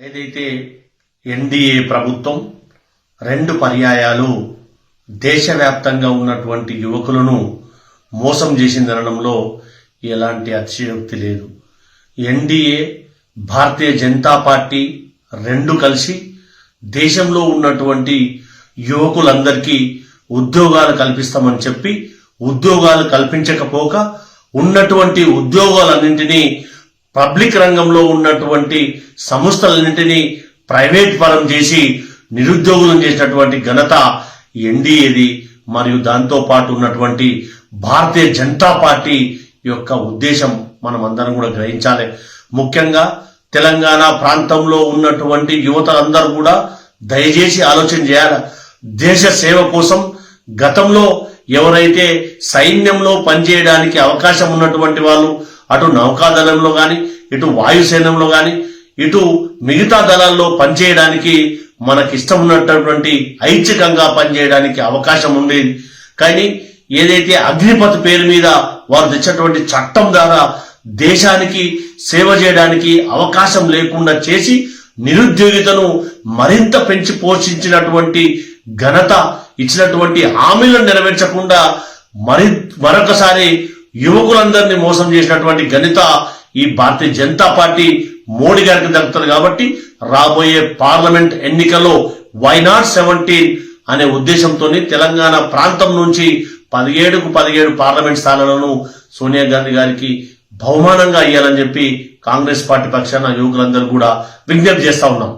ఏదైతే ఎన్డీఏ ప్రభుత్వం రెండు పర్యాయాలు దేశవ్యాప్తంగా ఉన్నటువంటి యువకులను మోసం చేసిందనడంలో ఎలాంటి అతిశయోక్తి లేదు. ఎన్డీఏ భారతీయ జనతా పార్టీ రెండు కలిసి దేశంలో ఉన్నటువంటి యువకులందరికీ ఉద్యోగాలు కల్పిస్తామని చెప్పి ఉద్యోగాలు కల్పించకపోక ఉన్నటువంటి ఉద్యోగాలన్నింటినీ పబ్లిక్ రంగంలో ఉన్నటువంటి సంస్థలన్నింటినీ ప్రైవేట్ పరం చేసి నిరుద్యోగులను చేసినటువంటి ఘనత ఎన్డీఏది మరియు దాంతో పాటు ఉన్నటువంటి భారతీయ జనతా పార్టీ యొక్క ఉద్దేశం మనం అందరం కూడా గ్రహించాలి. ముఖ్యంగా తెలంగాణ ప్రాంతంలో ఉన్నటువంటి యువతలందరూ కూడా దయచేసి ఆలోచన చేయాలి. దేశ సేవ కోసం గతంలో ఎవరైతే సైన్యంలో పనిచేయడానికి అవకాశం ఉన్నటువంటి వాళ్ళు అటు నౌకాదళంలో కానీ ఇటు వాయుసేనంలో కానీ ఇటు మిగతా దళాల్లో పనిచేయడానికి మనకి ఇష్టం ఉన్నటువంటి ఐచ్ఛికంగా పనిచేయడానికి అవకాశం ఉండేది కానీ ఏదైతే అగ్నిపథ్ పేరు మీద వారు తెచ్చినటువంటి చట్టం ద్వారా దేశానికి సేవ చేయడానికి అవకాశం లేకుండా చేసి నిరుద్యోగితను మరింత పెంచి పోషించినటువంటి ఘనత ఇచ్చినటువంటి హామీలను నెరవేర్చకుండా మరి మరొకసారి యువకులందరినీ మోసం చేసినటువంటి ఘనత ఈ భారతీయ జనతా పార్టీ మోడీ గారికి దక్కుతుంది కాబట్టి రాబోయే పార్లమెంట్ ఎన్నికల్లో వైనాట్ సెవెంటీన్ అనే ఉద్దేశంతో తెలంగాణ ప్రాంతం నుంచి పదిహేడుకు పదిహేడు పార్లమెంట్ స్థానాలను సోనియా గాంధీ గారికి బహుమానంగా ఇవ్వాలని చెప్పి కాంగ్రెస్ పార్టీ పక్షాన యువకులందరూ కూడా విజ్ఞప్తి చేస్తా ఉన్నాం.